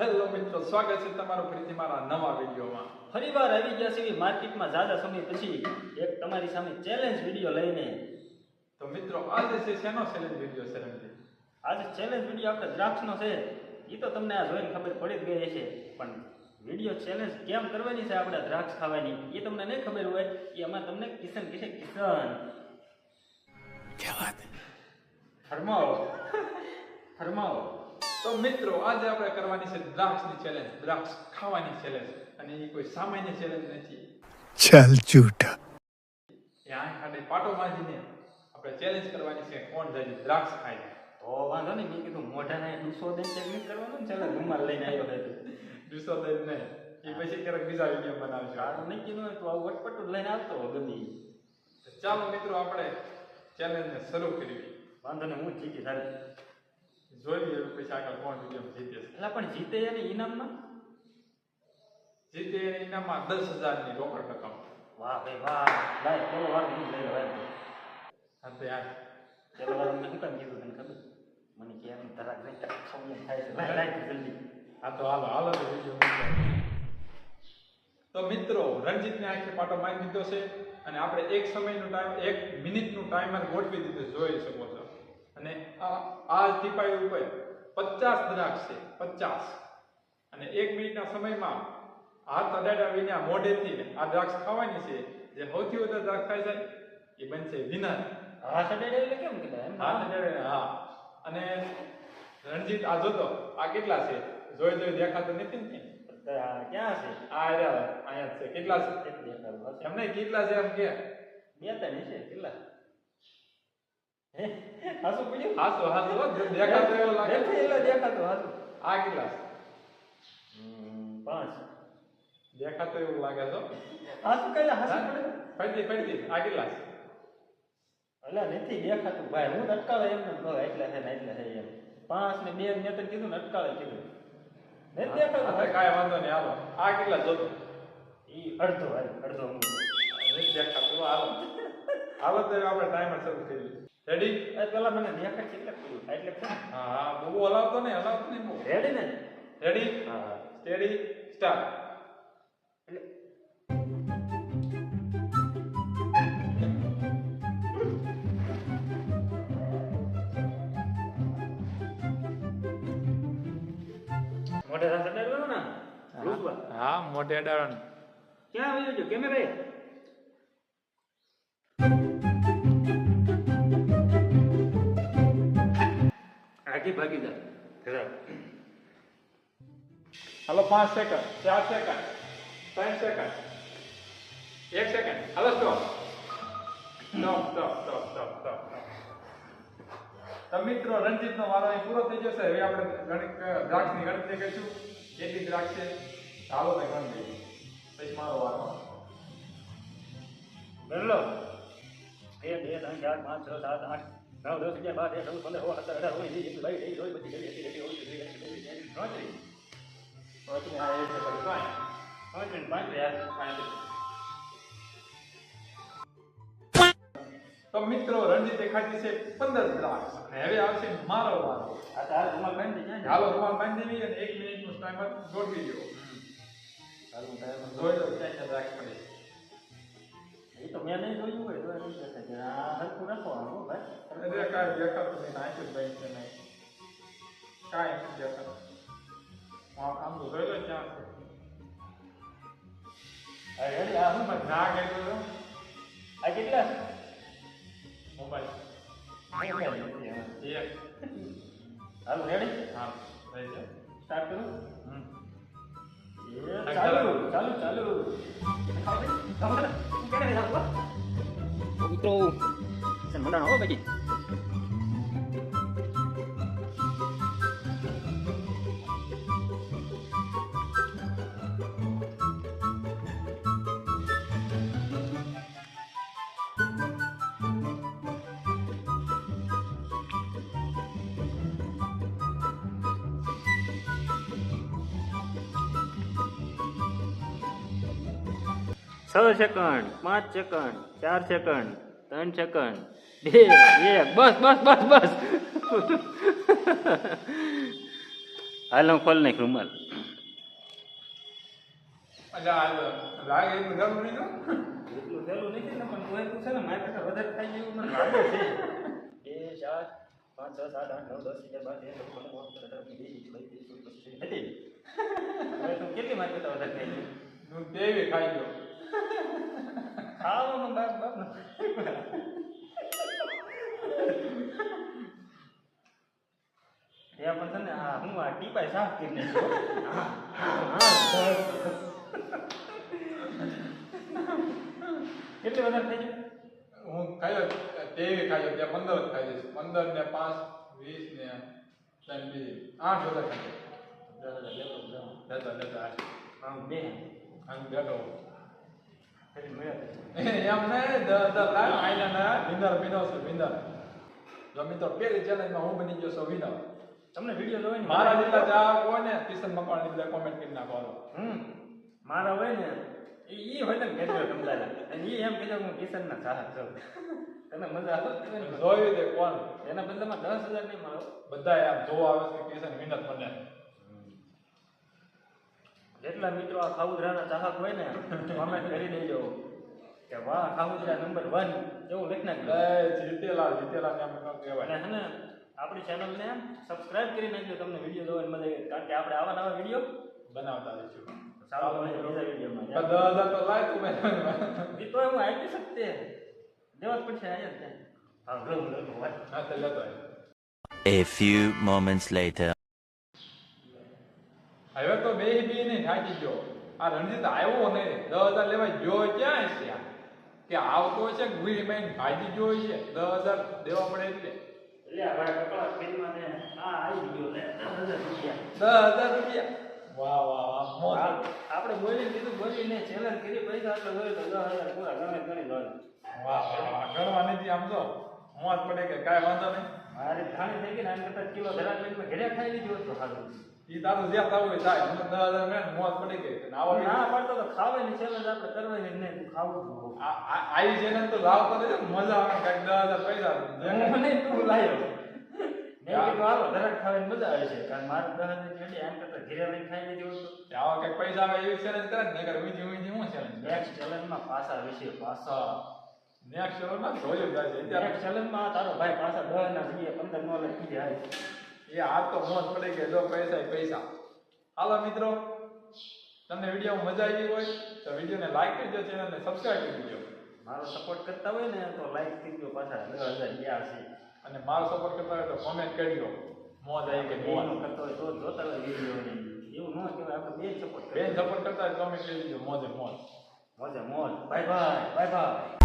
Hello મિત્રો સ્વાગત છે તમારું ફરીથી મારા નવા વિડીયોમાં. ફરીવાર આવી ગયા છે માર્કેટમાં ઝાઝા સમય પછી એક તમારી સામે ચેલેન્જ વીડિયો લઈને. તો મિત્રો આજે છે શેનો ચેલેન્જ વીડિયો છે રમજી આજે ચેલેન્જ વીડિયો આપણે દ્રાક્ષનો છે. એ તો તમને આ જોઈને ખબર પડી જ ગઈ હશે. પણ વીડિયો ચેલેન્જ કેમ કરવાની છે આપણે દ્રાક્ષ ખાવાની? એ તમને નહીં ખબર હોય એ અમારે તમને કિશન કહેશે કિશન. ફરમાવો. ફરમાવો. તો મિત્રો આજે આપણે કરવાની છે દ્રાક્ષની ચેલેન્જ દ્રાક્ષ ખાવાની ચેલેન્જ અને એ કોઈ સામાન્ય ચેલેન્જ નથી. ચાલ જૂઠા. ત્યાં ખાલી પાટો માંજીને આપણે ચેલેન્જ કરવાની છે કોણ જાય દ્રાક્ષ ખાય તો વાંધો નહીં મેં કીધું મોઢાને ડૂસો દઈને ચેલેન્જ કરવાનો ચાલો રૂમાલ લઈને આવ્યો હતો દુસો દઈને ને એ પછી ક્યારેક બીજા વીડિયો બનાવજો આ નક્કી ન તો આવું અટપટું લઈને આવતો ગમી ચાલો મિત્રો આપણે ચેલેન્જને શરૂ કરવી વાંધો ને હું જીતી સારી જોઈએ પછી આગળ કોણ વીડિયો જીતે એટલે પણ જીતે એને ઇનામમાં? જીતે એને ઇનામમાં દસ હજારની રોકડ રકમ. વાહ ભાઈ વાહ. લાય પેલો વાર નહીં લઈ લો હા તે આ પેલો વાર મેં શું કામ કીધું તને ખબર? મને કે એમ તરાક નહીં તરાક ખાવું થાય છે. લાય લાય જલ્દી. હા તો હાલો હાલો તો વીડિયો તો મિત્રો રણજીતને આખી પાટો મારી દીધો છે અને આપણે એક સમયનો ટાઈમ એક મિનિટનું ટાઈમર ગોઠવી દીધું જોઈ શકો છો. અને આ આ ટીપાઈ ઉપર પચાસ દ્રાક્ષ છે પચાસ. અને એક મિનિટના સમયમાં હાથ અડાડ્યા વિના મોઢેથી આ દ્રાક્ષ ખાવાની છે જે સૌથી વધારે દ્રાક્ષ ખાય છે એ બનશે વિનર હા સડેડે એટલે કેમ કીધા એમ? હાથ અડાડ્યા હા. અને રણજીત આ જોતો આ કેટલા છે? જોઈ જોઈ દેખાતું નથી ને ક્યાં છે? આ અહીંયા છે. કેટલા છે? એમ નહીં કેટલા છે એમ કે? બે ત્રણ છે કેટલા? હાસુ પડ્યું હાસો હાસો હો, જો લાગે. એટલે દેખાતો હાસુ. આ કેટલા? પાંચ. દેખાતો એવું લાગે છો હાસુ કઈ હાસુ પડ્યું ફરતી ફરતી આ કેટલા? અલા નથી દેખાતું. ભાઈ હું અટકાવે એમ ને કહું એટલે છે ને એટલે છે એમ. પાંચ ને બે ને તો કીધું ને અટકાવે કીધું. નથી દેખાતું કાંઈ વાંધો નહીં હાલો. આ કેટલા જોતો? ઈ અડધો હાલ અડધો હું નથી દેખાતું હાલો હાલો તો હવે આપણે ટાઈમર શરૂ કરી રેડી એ પેલા મને દેખાય છે એટલે પૂરું થાય એટલે પૂરું. હા હા બહુ હલાવતો નહીં હલાવતો નહીં બહુ રેડી ને રેડી હા હા સ્ટેડી સ્ટાર્ટ એટલે મોઢે સાથે ડરવાનું ને લૂસવા. હા મોઢે અડાડવાનું ક્યાં આવી ગયો કેમેરા આગી ભાગી જાય. હાલો પાંચ સેકન્ડ ચાર સેકન્ડ ત્રણ સેકન્ડ એક second hello stop stop stop stop stop stop તો મિત્રો રણજીતનો વારો અહીં પૂરો થઈ જશે. હવે આપણે ગણિત દ્રાક્ષની ગણતરી કરીશું. કેટલી દ્રાક્ષ છે? ચાલો તો ગણ લઈએ. પછી મારો વારો. બેલો બે બે ત્રણ ચાર પાંચ છ સાત આઠ. નવ દસ અગિયાર બાર તેર ચૌદ પંદર સોળ સત્તર અઢાર ઓગણીસ વીસ બાવીસ ત્રેવીસ ચોવીસ પચીસ છવ્વીસ સત્યાવીસ અઠ્યાવીસ ત્રીસ એકત્રીસ ચોત્રીસ પછી આ એક સેકન્ડ કાંઈ પાંત્રીસ પાંત્રીસ પાંત્રીસ. તો મિત્રો રણજીત દેખાતી છે પંદર દ્રાક્ષ અને હવે આવશે મારો વારો આ તાર રૂમાલ બાંધી ને? હાલો રૂમાલ બાંધી દેવી અને એક મિનિટનું ટાઈમર જોડી દો હાલ હું તારે જોઈ ક્યાં ક્યાં દ્રાક્ષ પડે તો મેં નહીં જોયું હોય તો એમ કહેશે કે આ હરખું રાખવાનું હો ભાઈ એટલે કાંઈ દેખાતું નહીં નાખ્યું ભાઈ છે નહીં કાંઈ દેખાતું આમ આમ તો જોઈ લો ક્યાં અરે આ હું ના ગયેલું આ કેટલા મિત્રો મંડાણો હો બાકી છ સેકન્ડ પાંચ સેકન્ડ ચાર સેકન્ડ ત્રણ સેકન્ડ બે એક બસ બસ બસ બસ. હાલ હું ખોલ નાખ રૂમાલ. એટલે એટલું ગરમ નહીં થયું? એટલું સહેલું નથી ને પણ છે ને મારી કરતા વધારે ખાઈ જેવું મને લાગે છે. બે ચાર પાંચ છ સાત આઠ નવ દસ અગિયાર બાર તેર ચૌદ પંદર સોળ સત્તર અઢાર વીસ એકવીસ બાવીસ ત્રેવીસ ચોવીસ પચીસ હવે તું કેટલી માર્કેટ વધારે ખાઈ ગયું તેવી ખાઈ ગયો ખાવાનું બાપ બાપ એ પણ છે ને હા આ ટીપાય સાફ કરી નાખ્યો. કેટલી વધારે થઈ ગયું હું ખાયો તેવી ખાયો ત્યાં પંદર જ ખાઈ દઈશ પંદર ને પાંચ વીસ ને ત્રણ બીજી આઠ વધારે ખાઈ લેતો લેતા આઠ આમ બે આમ બેઠો એમ નહીં આઈના ના. વિનર વિનર છે વિનર જો મિત્રો પેલી ચેલેન્જમાં હું બની ગયો છું વિનર. તમને વીડિયો જોઈને મારા જેટલા ચાહક હોય ને કિશન મકવાણી બધા કોમેન્ટ કરી નાખો હમ મારા હોય ને ઈ હોય ને અને ઈ એમ કહેજો હું ચાહક છું. તને મજા આવે જોયું તે કોણ? એના બદલામાં દસ હજાર નહીં મળો બધા આમ જોવા આવે છે કિશન વિનર બને જેટલા મિત્રો આ ખાઉદરાના ચાહક હોય ને કોમેન્ટ કરી દેજો. કે વાહ ખાઉદરા નંબર વન એવું લખી નાખજો. જીતેલા જીતેલા ને આપણે ન કહેવાય. ને આપણી ચેનલને સબસ્ક્રાઇબ કરી નાખજો તમને વીડિયો જોવાની મજા આવે. કારણ કે આપણે આવા નવા વીડિયો બનાવતા રહીશું. મળીએ બીજા વિડીયોમાં હજાર તો લાય તું એ તો હું આપી શકતે. દેવા જ પડશે આયા જ હા ગમ ગમ વાત. હા તો લેતો A few moments later. હવે તો આ રણજીત આવ્યો નહીં દસ હજાર લેવા ગયો ક્યાં છે? કે આવતો છે ગુરી માઈને ભાગી ગયો છે દસ હજાર દેવા પડે એટલે. આપણે બોલી લીધું બોલીને ચેલેન્જ કરી પૈસા એટલે તો દસ હજાર પૂરા ગમે ગણી લો વાહ વાહ વાહ ગણવા નથી આમ તો. મોજ પડે કે કાંઈ વાંધો નહીં. મારી ખાણી થઈ ગઈ ને આને કરતા કિલો ધરા પેટમાં ઘરે ખાઈ લીધી તો સારું ઈ તારું જ્યાં થવું હોય થાય મને દસ હજાર મેં મોજ પડી ગઈ. અને આવો ના પડતો તો ખાવાની ચેલેન્જ આપણે કરવાની નહીં તું ખાવું જ. આ- આવી જેને તો લાવતો રહેજો મજા આવે કાંઈક દસ હજાર પૈસા નહીં તું છે. લઈને કંઈક પૈસા આવે એવી ચેલેન્જ કરે ને હું ચેલેન્જમાં પાછા વિશે પાછા. જોયું છે. અત્યારે નેક્સ્ટ તારો ભાઈ પાછા દસ ના પંદર નો લખી જાય એ આ તો મોજ પડી ગઈ જો પૈસા પૈસા. હાલો મિત્રો તમને વીડિયો મજા આવી હોય તો વિડીયોને લાઈક કરજો ચેનલને સબસ્ક્રાઇબ કરી દેજો. મારો સપોર્ટ કરતા હોય ને તો લાઈક કરી દો પાછા દસ હજાર ગયા છે અને મારો સપોર્ટ કરતા હોય તો કોમેન્ટ કરજો મોજ આવી કે મોજ. કરતો હોય તો જ જોતા હોય વીડિયો એવું ન કહેવાય આપણે બે સપોર્ટ બે સપોર્ટ કરતા હોય કોમેન્ટ કરી દેજો મોજે મોજ. મોજે મોજ. Bye bye bye bye